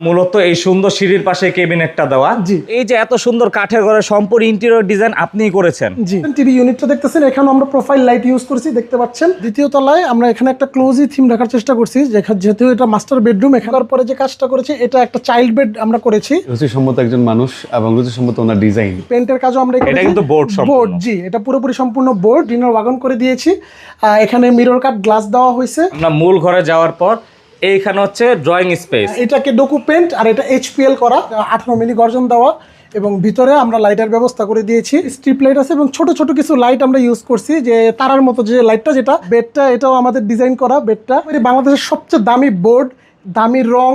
মূলত এই সুন্দর সিঁড়ির পাশে কেবিনেটটা দেওয়া। জি। এই যে এত সুন্দর কাঠের ঘরে সম্পূর্ণ ইন্টেরিয়র ডিজাইন আপনিই করেছেন। জি। টিভি ইউনিটটা দেখতেছেন এখানে আমরা প্রোফাইল লাইট ইউজ করছি দেখতে পাচ্ছেন। দ্বিতীয় তলায় আমরা এখানে একটা ক্লোজি থিম রাখার চেষ্টা করছি যেহেতু এটা মাস্টার বেডরুম এখানকার পরে যে কাজটা করেছি এটা একটা চাইল্ড বেড আমরা করেছি। রুচিসম্মত একজন মানুষ এবং রুচিসম্মত ওনার ডিজাইন পেন্টের কাজও আমরা এটা কিন্তু সম্পূর্ণ। বোর্ড জি এটা পুরোপুরি সম্পূর্ণ বোর্ড ডিনার ওয়াগন করে দিয়েছি। আহ, এখানে মিরর কাট গ্লাস দেওয়া হয়েছে। আমরা মূল ঘরে যাওয়ার পর এইখানে হচ্ছে ড্রয়িং স্পেস এটাকে ডোকু পেন্ট আর এটা এইচপিএল করা, আঠারো মিলি গর্জন দেওয়া এবং ভিতরে আমরা লাইটের ব্যবস্থা করে দিয়েছি। স্ট্রিপ লাইট আছে এবং ছোট ছোট কিছু লাইট আমরা ইউজ করছি যে তারার মতো যে লাইটটা যেটা বেডটা এটাও আমাদের ডিজাইন করা বেডটা বাংলাদেশের সবচেয়ে দামি বোর্ড দামি রং,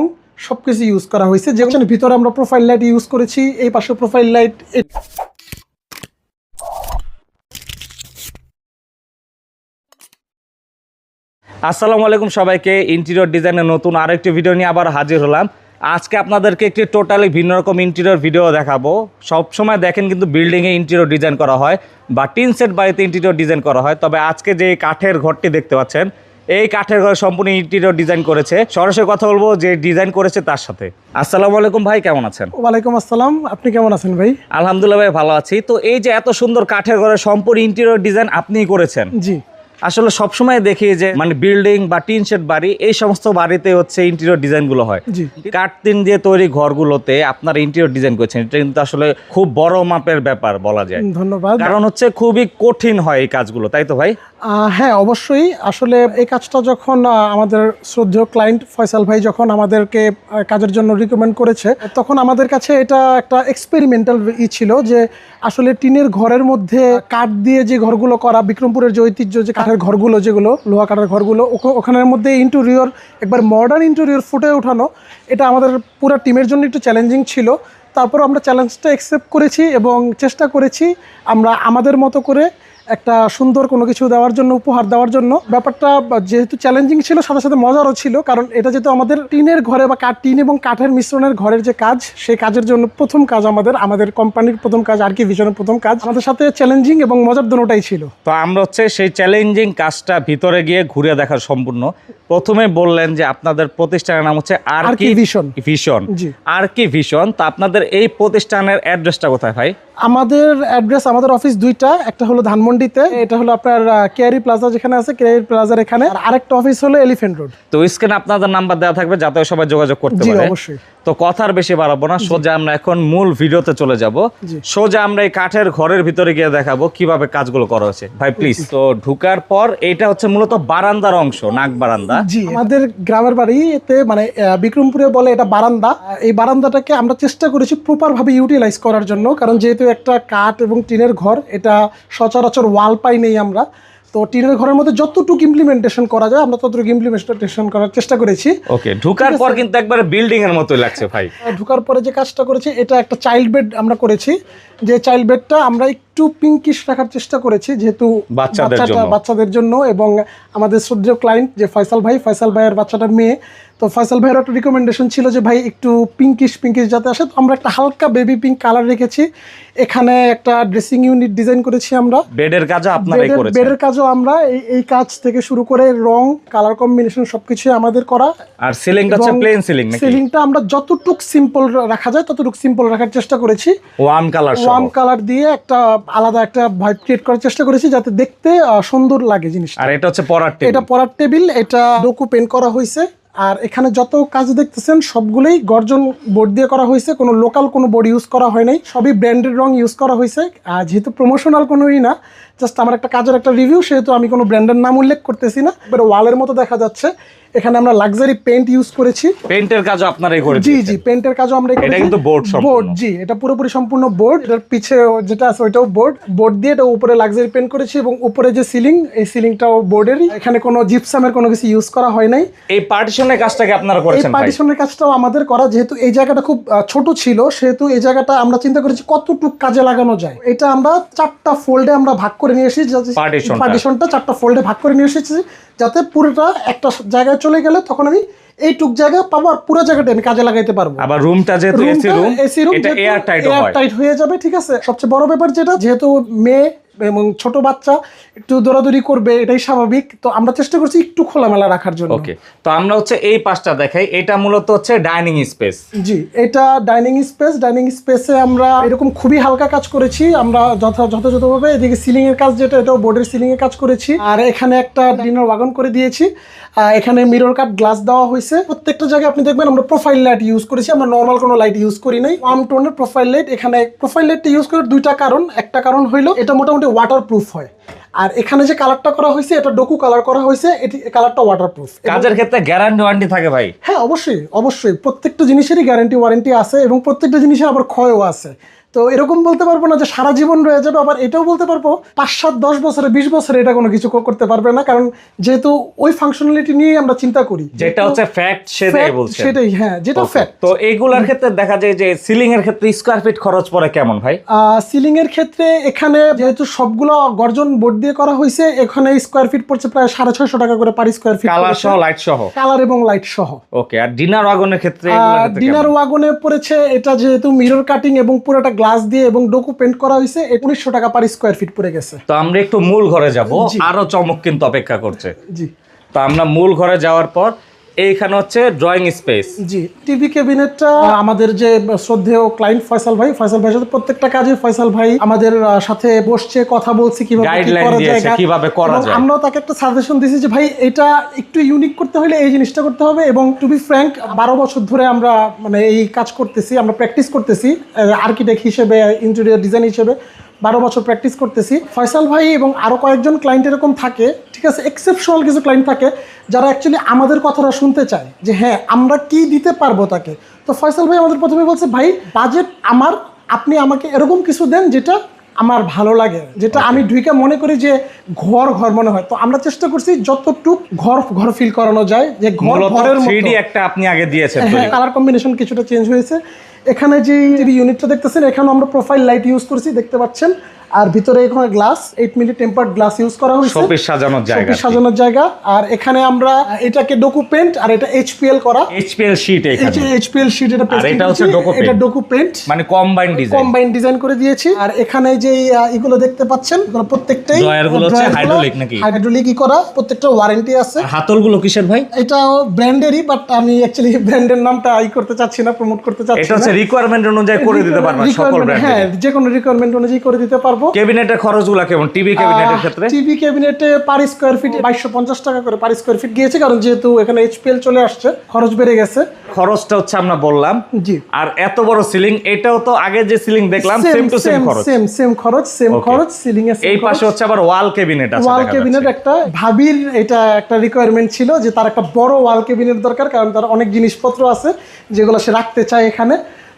সবকিছু ইউজ করা হয়েছে। যেখানে ভিতরে আমরা প্রোফাইল লাইট ইউজ করেছি, এই পাশে প্রোফাইল লাইট আসসালামু আলাইকুম সবাইকে। ইন্টেরিয়র ডিজাইনের নতুন আরেকটি ভিডিও নিয়ে আবার হাজির হলাম। আজকে আপনাদেরকে একটি টোটালি ভিন্ন রকম ইন্টেরিয়র ভিডিও দেখাবো। সব সময় দেখেন কিন্তু বিল্ডিংয়ে ইন্টেরিয়র ডিজাইন করা হয় বা টিন সেট বাড়িতে ইন্টেরিয়র ডিজাইন করা হয়। তবে আজকে যে কাঠের ঘরটি দেখতে পাচ্ছেন এই কাঠের ঘর সম্পূর্ণ ইন্টেরিয়র ডিজাইন করেছে। সরাসরি কথা বলব যে ডিজাইন করেছে তার সাথে। আসসালামু আলাইকুম ভাই কেমন আছেন? ওয়ালাইকুম আসসালাম। আপনি কেমন আছেন ভাই? আলহামদুলিল্লাহ ভাই ভালো আছি। তো এই যে এত সুন্দর কাঠের ঘরের সম্পূর্ণ ইন্টেরিয়র ডিজাইন আপনিই করেছেন। জি। আসলে সবসময় দেখি যে মানে বিল্ডিং বা টিন শেড বাড়ি এই সমস্ত বাড়িতে হচ্ছে ইন্টেরিয়র ডিজাইনগুলো হয়। কাঠ টিন দিয়ে তৈরি ঘরগুলোতে আপনার ইন্টেরিয়র ডিজাইন করছেন। এটা কিন্তু আসলে খুব বড় মাপের ব্যাপার বলা যায়। ধন্যবাদ। কারণ হচ্ছে খুবই কঠিন হয় এই কাজগুলো তাই তো ভাই? হ্যাঁ অবশ্যই। আসলে এই কাজটা যখন আমাদের শ্রদ্ধেয় ক্লায়েন্ট ফয়সাল ভাই যখন আমাদেরকে কাজের জন্য রিকমেন্ড করেছে তখন আমাদের কাছে এটা একটা এক্সপেরিমেন্টাল ই ছিল যে আসলে টিনের ঘরের মধ্যে কাঠ দিয়ে যে ঘরগুলো করা বিক্রমপুরের যে ঐতিহ্য যে কাঠের ঘরগুলো যেগুলো, লোহা কাঠের ঘরগুলো, ওখ- ওখানের মধ্যে ইন্টেরিয়র একবার মডার্ন ইন্টেরিয়র ফুটে ওঠানো, এটা আমাদের পুরো টিমের জন্য একটু চ্যালেঞ্জিং ছিল। তারপর আমরা চ্যালেঞ্জটা অ্যাকসেপ্ট করেছি এবং চেষ্টা করেছি, আমরা আমাদের মতো করে একটা সুন্দর কোনো কিছু দেওয়ার জন্য উপহার দেওয়ার জন্য। ব্যাপারটা যেহেতু চ্যালেঞ্জিং ছিল সাথে সাথে মজারও ছিল কারণ এটা যেহেতু আমাদের টিনের ঘরে বা কাঠ টিন এবং কাঠের মিশ্রণের ঘরের যে কাজ সেই কাজের জন্য প্রথম কাজ আমাদের আমাদের কোম্পানির প্রথম কাজ আর কি ভিশনের প্রথম কাজ। আমাদের সাথে চ্যালেঞ্জিং এবং মজার দোনোটাই ছিল। তো আমরা হচ্ছে সেই চ্যালেঞ্জিং কাজটা ভিতরে গিয়ে ঘুরে দেখার সম্পূর্ণ। প্রথমে বললেন যে আপনাদের প্রতিষ্ঠানের নাম হচ্ছে আর কি ভিশন ভিশন জি। আর কি ভিশন তো আপনাদের এই প্রতিষ্ঠানের অ্যাড্রেসটা কোথায় ভাই? আমাদের অ্যাড্রেস আমাদের অফিস দুইটা একটা হলো ধানমন্ডিতে এটা হলো আপনার কেয়ারি প্লাজা যেখানে আছে কেয়ারি প্লাজার এখানে। আর আরেকটা অফিস হলো এলিফেন্ট রোড তো স্ক্রিনে আপনাদের নাম্বার দেওয়া থাকবে যাতে সবাই যোগাযোগ করতে জি পারে। অবশ্যই। তো কথার বেশি বাড়াবো না সোজা আমরা এখন মূল ভিডিওতে চলে যাব। সোজা আমরা এই কাঠের ঘরের ভিতরে গিয়ে দেখাবো কীভাবে কাজগুলো করা হয়েছে। ভাই প্লিজ তো ঢুকার পর এটা হচ্ছে মূলত বারান্দার অংশ নাক বারান্দা। জি আমাদের গ্রামের বাড়িতে মানে বিক্রমপুরে বলে এটা বারান্দা। এই বারান্দাটাকে আমরা চেষ্টা করেছি প্রপার ভাবে ইউটিলাইজ করার জন্য কারণ যেহেতু একটা কাঠ এবং টিনের ঘর এটা সচরাচর ওয়াল পাই নেই আমরা। তো টিনের ঘরের মধ্যে যতটুকু ইমপ্লিমেন্টেশন করা যায় আমরা ততটুকু ইমপ্লিমেন্টেশন করার চেষ্টা করেছি। ওকে ঢুকার পর কিন্তু একবারে বিল্ডিং এর মতোই লাগছে ভাই। ঢুকার ঢোকার পরে যে কাজটা করেছি এটা একটা চাইল্ড বেড আমরা করেছি। যে চাইল্ড বেডটা আমরা একটু পিঙ্কিশ রাখার চেষ্টা করেছি যেহেতু বাচ্চাটা- বাচ্চাদের জন্য এবং আমাদের শ্রদ্ধেয় ক্লায়েন্ট যে ফয়সাল ভাই ফয়সাল ভাইয়ের বাচ্চাটা মেয়ে। তো ফয়সাল ভাইয়ের একটা রিকমেন্ডেশন ছিল যে ভাই একটু পিঙ্কিশ পিঙ্কিশ যাতে আসে। তো আমরা একটা হালকা বেবি পিঙ্ক কালার রেখেছি। এখানে একটা ড্রেসিং ইউনিট ডিজাইন করেছি আমরা। বেডের কাজও আপনারাই বেডের করেছেন। বেডের কাজও আমরা। এই এই কাজ থেকে শুরু করে রং কালার কম্বিনেশন সবকিছু আমাদের করা। আর সিলিংটা হচ্ছে প্লেন সিলিং নাকি? সিলিংটা আমরা যতটুক সিম্পল রাখা যায় ততটুক সিম্পল রাখার চেষ্টা করেছি। ওয়ান কালার ওয়ার্ম কালার দিয়ে একটা আলাদা একটা ভাইব ক্রিয়েট করার চেষ্টা করেছি যাতে দেখতে সুন্দর লাগে জিনিসটা। আর এটা হচ্ছে পরার টেবিল এটা পড়ার টেবিল এটা ডোকু পেন করা হয়েছে। আর এখানে যত কাজ দেখতেছেন সবগুলোই গর্জন বোর্ড দিয়ে করা হয়েছে। কোনো লোকাল কোনো বোর্ড ইউজ করা হয় নাই। সবই ব্র্যান্ডেড রং ইউজ করা হয়েছে। আর যেহেতু প্রমোশনাল কোনোই না জাস্ট আমার একটা কাজের একটা রিভিউ সেহেতু আমি কোনো ব্র্যান্ডের নাম উল্লেখ করতেছি না। এবার ওয়ালের মতো দেখা যাচ্ছে। এখানে আমরা লাক্সারি পেন্ট ইউজ করেছি। পেইন্টের কাজও আপনারাই করে জি জি পেন্টের কাজও আমরা এটা কিন্তু সম্পূর্ণ। বোর্ড জি এটা পুরোপুরি সম্পূর্ণ বোর্ড এটার পিছে যেটা আছে ওইটাও বোর্ড বোর্ড দিয়ে এটা উপরে লাক্সারি পেন্ট করেছি এবং উপরে যে সিলিং এই সিলিংটাও বোর্ডেরই এখানে কোনো জিপসামের কোনো কিছু ইউজ করা হয় নাই। এই পার্টিশনের কাজটাকে আপনারা এই করেছেন ভাই? পার্টিশনের কাজটাও আমাদের করা। যেহেতু এই জায়গাটা খুব ছোট ছিল সেহেতু এই জায়গাটা আমরা চিন্তা করেছি কতটুক কাজে লাগানো যায়। এটা আমরা চারটা ফোল্ডে আমরা ভাগ করে নিয়ে এসেছি পার্টিশনটা চারটা ফোল্ডে ভাগ করে নিয়ে এসেছি। যাতে পুরোটা একটা জায়গায় চলে গেলে তখন আমি এইটুক জায়গা পাবো আর পুরো জায়গাটা আমি কাজে লাগাইতে পারব। আবার রুমটা যেহেতু এসি রুম এসি রুম এটা এয়ার টাইট হয়। টাইট হয়ে যাবে ঠিক আছে? সবচেয়ে বড় ব্যাপার যেটা যেহেতু মেয়ে এবং ছোট বাচ্চা একটু দৌড়াদৌড়ি করবে এটাই স্বাভাবিক। তো আমরা চেষ্টা করছি একটু খোলামেলা রাখার জন্য। ওকে তো আমরা হচ্ছে এই পাশটা দেখাই। এটা মূলত হচ্ছে ডাইনিং স্পেস। জি এটা ডাইনিং স্পেস। ডাইনিং স্পেসে আমরা এরকম খুবই হালকা কাজ করেছি। আমরা যথা যথাযথভাবে এদিকে সিলিং এর কাজ যেটা এটাও বোর্ডের সিলিং এর কাজ করেছি। আর এখানে একটা ডিনার ওয়াগন করে দিয়েছি। এখানে মিরর কাট গ্লাস দেওয়া হয়েছে। প্রত্যেকটা জায়গায় আপনি দেখবেন আমরা প্রোফাইল লাইট ইউজ করেছি। আমরা নর্মাল কোনো লাইট ইউজ করি নাই। ওয়াম টোনের প্রোফাইল লাইট। এখানে প্রোফাইল লাইটটা ইউজ করার দুইটা কারণ। একটা কারণ হইল এটা মোটামুটি ওয়াটার প্রুফ হয়। আর এখানে যে কালারটা করা হয়েছে এটা ডকু কালার করা হয়েছে এটি কালারটা ওয়াটার প্রুফ কাজের ক্ষেত্রে গ্যারান্টি ওয়ারেন্টি থাকে ভাই। হ্যাঁ অবশ্যই অবশ্যই। প্রত্যেকটা জিনিসেরই গ্যারান্টি ওয়ারেন্টি আছে এবং প্রত্যেকটা জিনিসের আবার ক্ষয়ও আছে। তো এরকম বলতে পারব না যে সারা জীবন রয়ে যাবে আবার এটাও বলতে পারব পাঁচ সাত দশ বছরে বিশ বছরে এটা কোনো কিছু করতে পারবে না কারণ যেহেতু ওই ফাংশনালিটি নিয়ে আমরা চিন্তা করি। যেটা হচ্ছে ফ্যাক্ট সেটাই বলছে সেটাই হ্যাঁ যেটা ফ্যাক্ট তো এইগুলার ক্ষেত্রে দেখা যায় যে সিলিং এর ক্ষেত্রে স্কোয়ার ফিট খরচ পড়ে কেমন ভাই? সিলিং এর ক্ষেত্রে এখানে যেহেতু সবগুলো গর্জন বোর্ড দিয়ে করা হয়েছে এখানে স্কোয়ার ফিট পড়ছে প্রায় সাড়ে ছয়শো টাকা করে পার স্কোয়ার ফিট কালার সহ লাইট সহ? কালার এবং লাইট সহ। ওকে আর ডিনার ওয়াগনের ক্ষেত্রে ডিনার? ওয়াগনে পড়েছে এটা যেহেতু মিরর কাটিং এবং পুরোটা গ্লাস দিয়ে এবং ডোকু পেন্ট করা হয়েছে উনিশশো টাকা পার স্কোয়ার ফিট পড়ে গেছে। তো আমরা একটু মূল ঘরে যাব আরও চমক কিন্তু অপেক্ষা করছে। জি। তো আমরা মূল ঘরে যাওয়ার পর এইখানে হচ্ছে ড্রয়িং স্পেস জি টিভি ক্যাবিনেটটা আমাদের যে শ্রদ্ধেয় ক্লায়েন্ট ফয়সাল ভাই ফয়সাল ভাইয়ের সাথে প্রত্যেকটা কাজে ফয়সাল ভাই আমাদের সাথে বসছে কথা বলছি কীভাবে করা যায় কীভাবে করা যায়। আমরাও তাকে একটা সাজেশন দিয়েছি যে ভাই এটা একটু ইউনিক করতে হলে এই জিনিসটা করতে হবে। এবং টু বি ফ্র্যাঙ্ক বারো বছর ধরে আমরা মানে এই কাজ করতেছি আমরা প্র্যাকটিস করতেছি আর্কিটেক্ট হিসেবে ইন্টেরিয়র ডিজাইন হিসেবে। বারো বছর প্র্যাকটিস করতেছি। ফয়সাল ভাই এবং আরও কয়েকজন ক্লায়েন্ট এরকম থাকে, ঠিক আছে? এক্সেপশনাল কিছু ক্লায়েন্ট থাকে, যারা অ্যাকচুয়ালি আমাদের কথাটা শুনতে চায় যে হ্যাঁ আমরা কি দিতে পারব তাকে? তো ফয়সাল ভাই আমাদের প্রথমে বলছে, ভাই বাজেট আমার, আপনি আমাকে এরকম কিছু দেন যেটা আমার ভালো লাগে যেটা আমি ঢুকে মনে করি যে ঘর ঘর মনে হয়। তো আমরা চেষ্টা করছি যতটুক ঘর ঘর ফিল করানো যায় যে ঘর ঘরের মতো। একটা আপনি আগে দিয়েছেন হ্যাঁ কালার কম্বিনেশন কিছুটা চেঞ্জ হয়েছে। এখানে যে ইউনিটটা দেখতেছেন এখানে আমরা প্রোফাইল লাইট ইউজ করছি দেখতে পাচ্ছেন। আর ভিতরে এখানে glass eight milli tempered glass use করা হয়েছে। শোপিস সাজানোর জায়গা শোপিস সাজানোর জায়গা। আর এখানে আমরা এটাকে ডোকু আর এটা এইচপিএল করা। এইচপিএল শীট এখানে। এইচপিএল শিট এটা আর এটা হচ্ছে এটা। ডোকু মানে কম্বাইন ডিজাইন কম্বাইন ডিজাইন করে দিয়েছি। আর এখানে যে এগুলো দেখতে পাচ্ছেন এগুলো প্রত্যেকটাই Drawer গুলো হচ্ছে hydraulic নাকি? হাইড্রোলিকই করা। প্রত্যেকটা ওয়ারেন্টি আছে। হাতলগুলো কিসের ভাই? এটাও ব্র্যান্ডেরই বাট আমি অ্যাকচুয়ালি ব্র্যান্ডের নামটা ই করতে চাচ্ছি না প্রমোট করতে চাচ্ছি এটা হচ্ছে রিকোয়ারমেন্ট অনুযায়ী করে দিতে পারবেন সকল Requirement- হ্যাঁ যে কোনো রিকোয়ারমেন্ট অনুযায়ী করে দিতে পারব। ক্যাবিনেটের খরচগুলো কেমন? টিভি ক্যাবিনেটের ক্ষেত্রে? টিভি ক্যাবিনেটে পার স্কোয়ার ফিট বাইশশো পঞ্চাশ টাকা করে পার স্কোয়ার ফিট গিয়েছে কারণ যেহেতু এখানে এইচপিএল চলে আসছে খরচ বেড়ে গেছে। খরচটা হচ্ছে আমরা বললাম। জি। আর এত বড় সিলিং এটাও তো আগে যে সিলিং দেখলাম সেম টু সেম খরচ। সেম সেম খরচ সেম খরচ সিলিং এর এই পাশে হচ্ছে আবার ওয়াল ক্যাবিনেট আছে ওয়াল ক্যাবিনেট একটা ভাবির এটা একটা রিকোয়ারমেন্ট ছিল যে তার একটা বড় ওয়াল ক্যাবিনেট দরকার কারণ তার অনেক জিনিসপত্র আছে যেগুলো সে রাখতে চায় এখানে।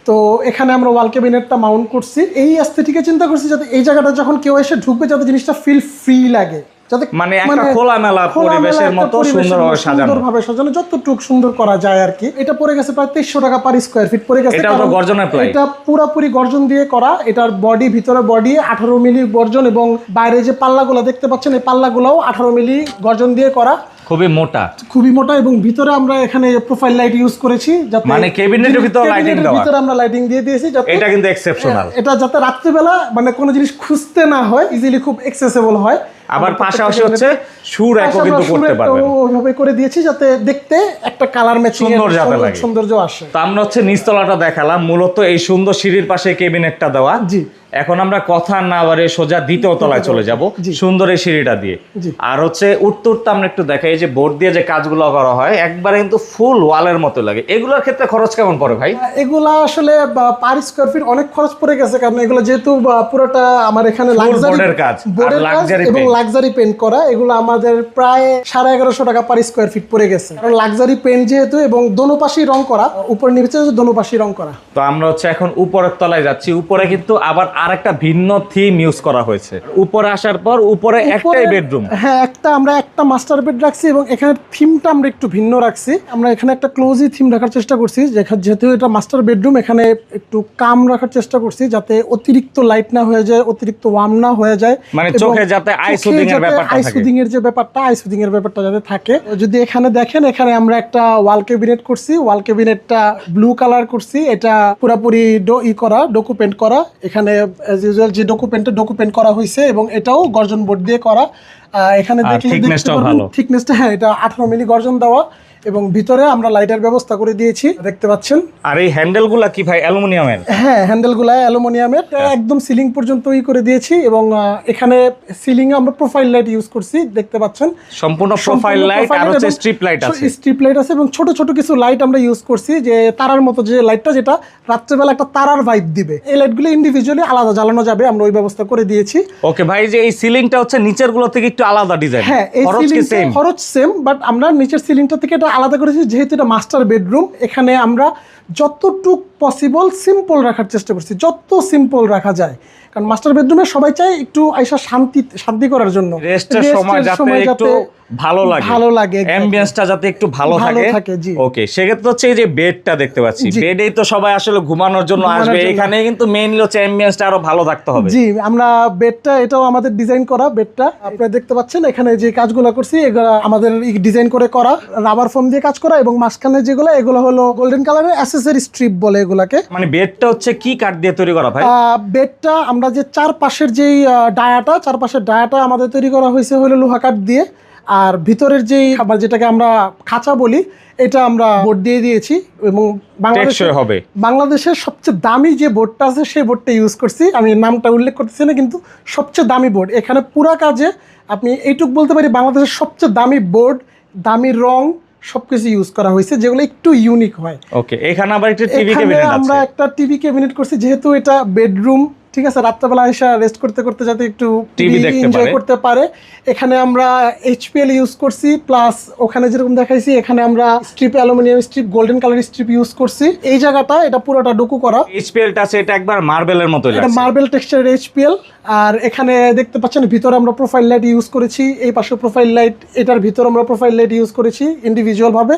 তো এখানে আমরা ওয়াল ক্যাবিনেটটা মাউন্ট করছি। এই অ্যাস্থেটিকে চিন্তা করছি যাতে এই জায়গাটা যখন কেউ এসে ঢুকবে যাতে জিনিসটা ফিল ফ্রি লাগে। যাতে মানে একটা খোলামেলা খোলামেলা পরিবেশের মতো সুন্দরভাবে সাজানো। সুন্দরভাবে সাজানো। যতটুকু সুন্দর করা যায় আর কি। এটা পড়ে গেছে প্রায় টাকা পার স্কোয়ার ফিট পড়ে গেছে এটাও তো গর্জনের প্লাই। এটা পুরাপুরি গর্জন দিয়ে করা। এটার বডি ভিতরে বডি আঠারো মিলি গর্জন এবং বাইরে যে পাল্লাগুলো দেখতে পাচ্ছেন এই পাল্লাগুলোও আঠারো মিলি গর্জন দিয়ে করা। খুবই মোটা। খুবই মোটা এবং ভিতরে আমরা এখানে প্রোফাইল লাইট ইউজ করেছি যাতে মানে ক্যাবিনেটের ভিতরে ক্যাবিনেটের দেওয়া। ভিতরে আমরা লাইটিং দিয়ে দিয়েছি যাতে এটা কিন্তু এক্সেপশনাল এটা যাতে রাত্রিবেলা মানে কোনো জিনিস খুঁজতে না হয় ইজিলি খুব এক্সেসেবল হয়। আবার পাশাপাশি হচ্ছে সুর একও কিন্তু করতে পারবেন। ওইভাবে করে দিয়েছি যাতে দেখতে একটা কালার ম্যাচিং সুন্দর যাতে লাগে। সৌন্দর্য আসে। তো আমরা হচ্ছে নিচতলাটা দেখালাম। মূলত এই সুন্দর সিঁড়ির পাশে ক্যাবিনেটটা দেওয়া। জি। এখন আমরা কথা না বাড়ে সোজা দ্বিতীয় তলায় চলে যাব সুন্দর এই সিঁড়িটা দিয়ে। আর হচ্ছে উঠতে উঠতে আমরা একটু দেখাই যে বোর্ড দিয়ে যে কাজগুলো করা হয় একবারে কিন্তু ফুল ওয়ালের মতো লাগে। এগুলোর ক্ষেত্রে খরচ কেমন পড়ে ভাই? এগুলা আসলে পার স্কোয়ার ফিট অনেক খরচ পড়ে গেছে কারণ এগুলো যেহেতু পুরোটা আমার এখানে বোর্ডের কাজ এবং লাক্সারি পেন্ট করা এগুলো আমাদের প্রায় সাড়ে এগারোশো টাকা পার স্কোয়ার ফিট পড়ে গেছে। কারণ লাক্সারি পেন্ট যেহেতু এবং দোনো পাশেই রং করা উপর নিচে দোনো পাশেই রং করা। তো আমরা হচ্ছে এখন উপরের তলায় যাচ্ছি উপরে কিন্তু আবার আরেকটা ভিন্ন থিম ইউজ করা হয়েছে। উপরে আসার পর উপরে একটাই বেডরুম হ্যাঁ একটা আমরা একটা মাস্টার বেড রাখছি এবং এখানে থিমটা আমরা একটু ভিন্ন রাখছি। আমরা এখানে একটা ক্লোজি থিম রাখার চেষ্টা করছি যেখা- যেহেতু এটা মাস্টার বেডরুম এখানে একটু কাম রাখার চেষ্টা করছি যাতে অতিরিক্ত লাইট না হয়ে যায় অতিরিক্ত ওয়ার্ম না হয়ে যায়। মানে চোখে যাতে আই চোখে এর ব্যাপারটা আই থাকে। সুদিং এর যে ব্যাপারটা আই সুদিং এর ব্যাপারটা যাতে থাকে। যদি এখানে দেখেন এখানে আমরা একটা ওয়াল ক্যাবিনেট করছি। ওয়াল ক্যাবিনেটটা ব্লু কালার করছি। এটা পুরোপুরি ডো ই করা ডকুমেন্ট করা। এখানে অ্যাজ ইউজুয়াল যে ডকুমেন্টে ডকুমেন্ট করা হয়েছে এবং এটাও গর্জন বোর্ড দিয়ে করা আহ, এখানে দেখলে দেখতে পারবেন ভালো। থিকনেসটা হ্যাঁ এটা আঠারো মিলি গর্জন দেওয়া এবং ভিতরে আমরা লাইটের ব্যবস্থা করে দিয়েছি দেখতে পাচ্ছেন। আর এই হ্যান্ডেলগুলা কি ভাই অ্যালুমিনিয়ামের? হ্যাঁ হ্যান্ডেলগুলা অ্যালুমিনিয়ামের। একদম সিলিং পর্যন্ত ই করে দিয়েছি এবং এখানে সিলিং এ আমরা প্রোফাইল লাইট ইউজ করছি দেখতে পাচ্ছেন। সম্পূর্ণ প্রোফাইল লাইট আর হচ্ছে স্ট্রিপ লাইট আছে। স্ট্রিপ লাইট আছে এবং ছোট ছোট কিছু লাইট আমরা ইউজ করছি যে তারার মতো যে লাইটটা যেটা রাত্রেবেলা একটা তারার ভাইব দিবে। এই লাইটগুলো ইন্ডিভিজুয়ালি আলাদা জ্বালানো যাবে আমরা ওই ব্যবস্থা করে দিয়েছি। ওকে ভাই যে এই সিলিংটা হচ্ছে নিচেরগুলো থেকে একটু আলাদা ডিজাইন হ্যাঁ এই সেম খরচ সেম বাট আমরা নিচের সিলিংটা থেকে এটা আলাদা করেছি যেহেতু এটা মাস্টার বেডরুম এখানে আমরা যতটুক পসিবল সিম্পল রাখার চেষ্টা করছি যত সিম্পল রাখা যায়। কারণ মাস্টার বেডরুমে সবাই চায় একটু আইসা শান্তি শান্তি করার জন্য। রেস্টের সময় যাতে একটু ভালো লাগে। ভালো লাগে অ্যাম্বিয়েন্সটা যাতে একটু ভালো থাকে। থাকে, জি। ওকে সেক্ষেত্রে হচ্ছে এই যে বেডটা দেখতে পাচ্ছি। বেডেই তো সবাই আসলে ঘুমানোর জন্য আসবে। এখানে কিন্তু মেইনলি হচ্ছে অ্যাম্বিয়েন্সটা আরও ভালো থাকতে হবে। জি আমরা বেডটা এটাও আমাদের ডিজাইন করা বেডটা আপনারা দেখতে পাচ্ছেন এখানে যে কাজগুলো করছি এগুলো আমাদের ডিজাইন করে করা। রাবার ফোম দিয়ে কাজ করা এবং মাঝখানে যেগুলো এগুলো হলো গোল্ডেন কালারের অ্যাসেসরি স্ট্রিপ বলে এগুলাকে? মানে বেডটা হচ্ছে কি কাঠ দিয়ে তৈরি করা ভাই? বেডটা আমরা যে চারপাশের যেই ডায়াটা চারপাশের ডায়াটা আমাদের তৈরি করা হয়েছে হলো লোহা কাঠ দিয়ে। আর ভিতরের যেই খাবার যেটাকে আমরা খাঁচা বলি এটা আমরা বোর্ড দিয়ে দিয়েছি এবং বাংলাদেশে হবে। বাংলাদেশের সবচেয়ে দামি যে বোর্ডটা আছে সেই বোর্ডটা ইউজ করছি। আমি নামটা উল্লেখ করতেছি না কিন্তু সবচেয়ে দামি বোর্ড। এখানে পুরা কাজে আপনি এইটুক বলতে পারি বাংলাদেশের সবচেয়ে দামি বোর্ড দামি রং সবকিছু ইউজ করা হয়েছে যেগুলো একটু ইউনিক হয়। ওকে এখানে আবার একটা টিভি ক্যাবিনেট আমরা একটা টিভি ক্যাবিনেট করছি যেহেতু এটা বেডরুম ঠিক আছে রাত্রেবেলা এসে রেস্ট করতে করতে যাতে একটু দেখতে এনজয় করতে পারে। এখানে আমরা এইচপিএল ইউজ করছি প্লাস ওখানে যেরকম দেখাইছি এখানে আমরা strip aluminium strip golden colour strip use করছি। এই জায়গাটা এটা পুরোটা ডুকু করা। এইচপিএলটা আছে এটা একবার মার্বেলের মতো এটা মার্বেল টেক্সচারের এইচপিএল আর এখানে দেখতে পাচ্ছেন ভিতরে আমরা প্রোফাইল লাইট ইউজ করেছি। এই পাশে প্রোফাইল লাইট এটার ভিতরে আমরা প্রোফাইল লাইট ইউজ করেছি ইন্ডিভিজুয়াল ভাবে।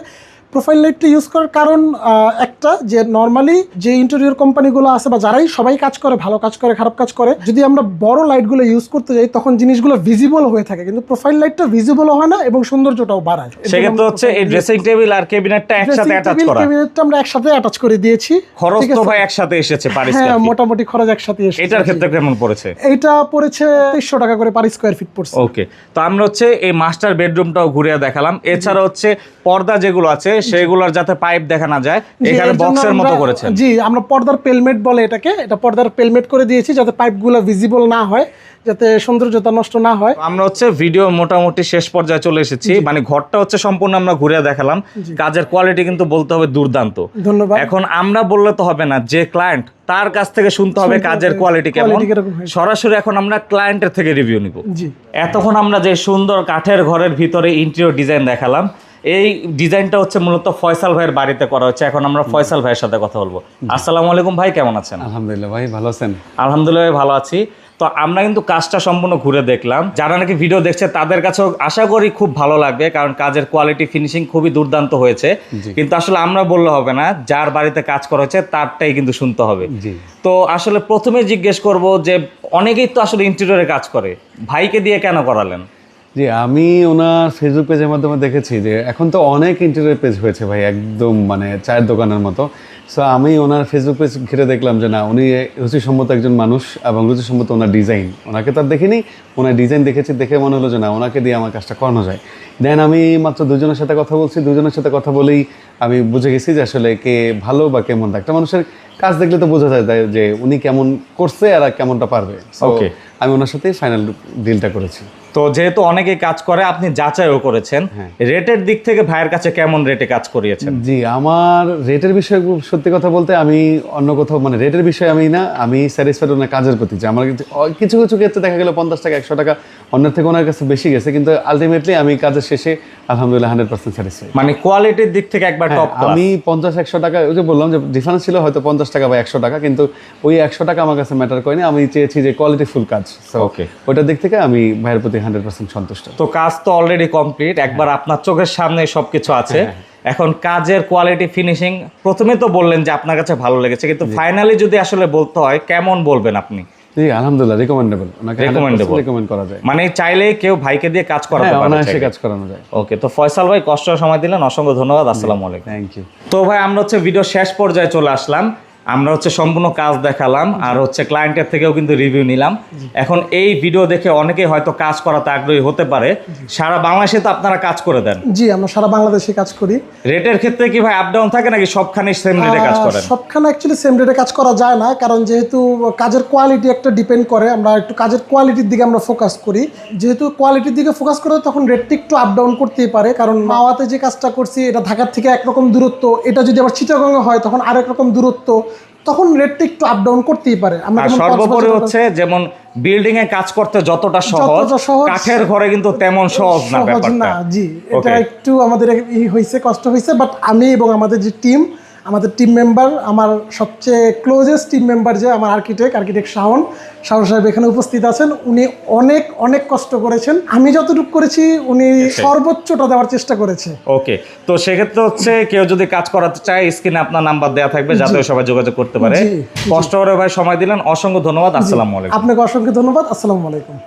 প্রোফাইল লাইটটা ইউজ করার কারণ আহ, একটা যে নর্মালি যে ইন্টেরিয়র কোম্পানিগুলো আছে বা যারাই সবাই কাজ করে ভালো কাজ করে খারাপ কাজ করে যদি আমরা বড় লাইটগুলো ইউজ করতে যাই তখন জিনিসগুলো ভিজিবল হয়ে থাকে। কিন্তু প্রোফাইল লাইটটা ভিজিবল হয় না এবং সৌন্দর্যটাও বাড়ায়। সেক্ষেত্রে হচ্ছে এই ড্রেসিং টেবিল আর ক্যাবিনেটটা একসাথে অ্যাটাচ করা। ক্যাবিনেটটা আমরা একসাথে অ্যাটাচ করে দিয়েছি। খরচ তো ভাই একসাথে এসেছে পারিস হ্যাঁ মোটামুটি খরচ একসাথে এসেছে। এটার ক্ষেত্রে কেমন পড়েছে? এইটা পড়েছে তেইশশো টাকা করে পার স্কোয়ার ফিট পড়ছে। ওকে তো আমরা হচ্ছে এই মাস্টার বেডরুমটাও ঘুরে দেখালাম। এছাড়া হচ্ছে পর্দা যেগুলো আছে সেগুলোর যাতে পাইপ দেখা না যায় এখানে বক্সের মতো আমরা- করেছেন। জি আমরা পর্দার পেলমেট বলে এটাকে। এটা পর্দার পেলমেট করে দিয়েছি যাতে পাইপগুলো ভিজিবল না হয় যাতে সৌন্দর্যতা নষ্ট না হয়। আমরা হচ্ছে ভিডিও মোটামুটি শেষ পর্যায়ে চলে এসেছি। মানে ঘরটা হচ্ছে সম্পূর্ণ আমরা ঘুরে দেখালাম। কাজের কোয়ালিটি কিন্তু বলতে হবে দুর্দান্ত। ধন্যবাদ। এখন আমরা বললে তো হবে না যে ক্লায়েন্ট তার কাছ থেকে শুনতে হবে কাজের কোয়ালিটি কেমন। সরাসরি এখন আমরা ক্লায়েন্টের থেকে রিভিউ নিব। এতক্ষণ আমরা যে সুন্দর কাঠের ঘরের ভিতরে ইন্টেরিয়র ডিজাইন দেখালাম এই ডিজাইনটা হচ্ছে মূলত ফয়সাল ভাইয়ের বাড়িতে করা হচ্ছে। এখন আমরা ফয়সাল ভাইয়ের সাথে কথা বলব। আসসালামু আলাইকুম ভাই কেমন আছেন? আলহামদুলিল্লাহ ভাই ভালো আছেন? আলহামদুলিল্লাহ ভালো আছি। তো আমরা কিন্তু কাজটা সম্পূর্ণ ঘুরে দেখলাম। যারা নাকি ভিডিও দেখছে তাদের কাছেও আশা করি খুব ভালো লাগবে কারণ কাজের কোয়ালিটি ফিনিশিং খুবই দুর্দান্ত হয়েছে। কিন্তু আসলে আমরা বললে হবে না যার বাড়িতে কাজ করা হচ্ছে তারটাই কিন্তু শুনতে হবে। জি। তো আসলে প্রথমে জিজ্ঞেস করব যে অনেকেই তো আসলে ইন্টেরিয়রে কাজ করে। ভাইকে দিয়ে কেন করালেন? জি আমি ওনার ফেসবুক পেজের মাধ্যমে দেখেছি যে এখন তো অনেক ইন্টারনেট পেজ হয়েছে ভাই একদম মানে চায়ের দোকানের মতো। সো আমি ওনার ফেসবুক পেজ ঘিরে দেখলাম যে না উনি রুচিসম্মত একজন মানুষ এবং রুচিসম্মত ওনার ডিজাইন ওনাকে তো আর দেখিনি ওনার ডিজাইন দেখেছি দেখে মনে হলো যে না ওনাকে দিয়ে আমার কাজটা করানো যায়। দেন আমি মাত্র দুজনের সাথে কথা বলছি দুজনের সাথে কথা বলেই আমি বুঝে গেছি যে আসলে কে ভালো বা কেমন একটা মানুষের কাজ দেখলে তো বোঝা যায় তাই- যে উনি কেমন করছে আর কেমনটা পারবে। Okay. আমি ওনার সাথে ফাইনাল ডিলটা করেছি। তো যেহেতু অনেকে কাজ করে আপনি যাচাইও করেছেন। হ্যাঁ। রেটের দিক থেকে ভাইয়ের কাছে কেমন রেটে কাজ করিয়েছেন? জি আমার রেটের বিষয়ে সত্যি কথা বলতে আমি অন্য কোথাও মানে রেটের বিষয়ে আমি না আমি স্যাটিসফাইড ওনার কাজের প্রতি। যে আমার কিছু কিছু ক্ষেত্রে দেখা গেল পঞ্চাশ টাকা একশো টাকা অন্যের থেকে ওনার কাছে বেশি গেছে কিন্তু আলটিমেটলি আমি কাজের শেষে আলহামদুলিল্লাহ হান্ড্রেড পার্সেন্ট স্যাটিসফাইড মানে কোয়ালিটির দিক থেকে একবার টপ হ্যাঁ, আমি পঞ্চাশ একশো টাকা ওই যে বললাম যে ডিফারেন্স ছিল হয়তো পঞ্চাশ টাকা বা একশো টাকা কিন্তু ওই একশো টাকা আমার কাছে ম্যাটার করেনি আমি চেয়েছি যে কোয়ালিটি ফুল কাজ। Okay. ওইটার দিক থেকে আমি ভাইয়ের প্রতি হান্ড্রেড পার্সেন্ট সন্তুষ্ট। তো কাজ তো অলরেডি কমপ্লিট একবার আপনার চোখের সামনে সবকিছু আছে। এখন কাজের কোয়ালিটি ফিনিশিং প্রথমে তো বললেন যে আপনার কাছে ভালো লেগেছে কিন্তু ফাইনালি যদি আসলে বলতে হয় কেমন বলবেন আপনি? জি আলহামদুলিল্লাহ রিকমেন্ডেবল ওনাকে Recommendable. রিকমেন্ড করা যায়। মানে চাইলে কেউ ভাইকে দিয়ে কাজ করাতে হ্যাঁ পারে অনায়াসে কাজ করানো যায়। ওকে তো ফয়সাল ভাই কষ্ট সময় দিলেন অসংখ্য ধন্যবাদ আসসালামু আলাইকুম। থ্যাংক ইউ তো ভাই আমরা হচ্ছে ভিডিও শেষ পর্যায়ে চলে আসলাম। আমরা হচ্ছে সম্পূর্ণ কাজ দেখালাম আর হচ্ছে ক্লায়েন্টের থেকেও কিন্তু রিভিউ নিলাম। এখন এই ভিডিও দেখে অনেকেই হয়তো কাজ করাতে আগ্রহী হতে পারে। সারা বাংলাদেশে তো আপনারা কাজ করে দেন। জি আমরা সারা বাংলাদেশে কাজ করি। রেটের ক্ষেত্রে কি ভাই আপ ডাউন থাকে নাকি সবখানে সেম রেটে কাজ করেন? সবখানে অ্যাকচুয়ালি সেম রেটে কাজ করা যায় না কারণ যেহেতু কাজের কোয়ালিটি একটা ডিপেন্ড করে আমরা একটু কাজের কোয়ালিটির দিকে আমরা ফোকাস করি। যেহেতু কোয়ালিটির দিকে ফোকাস করে তখন রেটটি একটু আপ ডাউন করতেই পারে কারণ মাওয়াতে যে কাজটা করছি এটা ঢাকার থেকে একরকম দূরত্ব। এটা যদি আবার চিটাগঙ্গে হয় তখন আরেক রকম দূরত্ব। তখন রেটটা একটু আপ ডাউন করতেই পারে। আমরা সর্বোপরি হচ্ছে যেমন বিল্ডিং এ কাজ করতে যতটা সহজ কাঠের ঘরে কিন্তু তেমন সহজ না সহজ ব্যাপারটা। না জি। এটা একটু আমাদের ই হয়েছে কষ্ট হইছে বাট আমি এবং আমাদের যে টিম আমাদের টিম মেম্বার আমার সবচেয়ে ক্লোজেস্ট টিম মেম্বার যে আমার আর্কিটেক্ট আর্কিটেক্ট শাওন। শাওন সাহেব এখানে উপস্থিত আছেন। উনি অনেক অনেক কষ্ট করেছেন। আমি যতটুকু করেছি উনি সর্বোচ্চটা দেওয়ার চেষ্টা করেছে। ওকে তো সেক্ষেত্রে হচ্ছে কেউ যদি কাজ করাতে চায় স্ক্রিনে আপনার নাম্বার দেওয়া থাকবে যাতে সবাই যোগাযোগ করতে পারে। কষ্ট করে ভাই সময় দিলেন। অসংখ্য ধন্যবাদ। আসসালামু আলাইকুম। আপনাকে অসংখ্য ধন্যবাদ। আসসালামু আলাইকুম।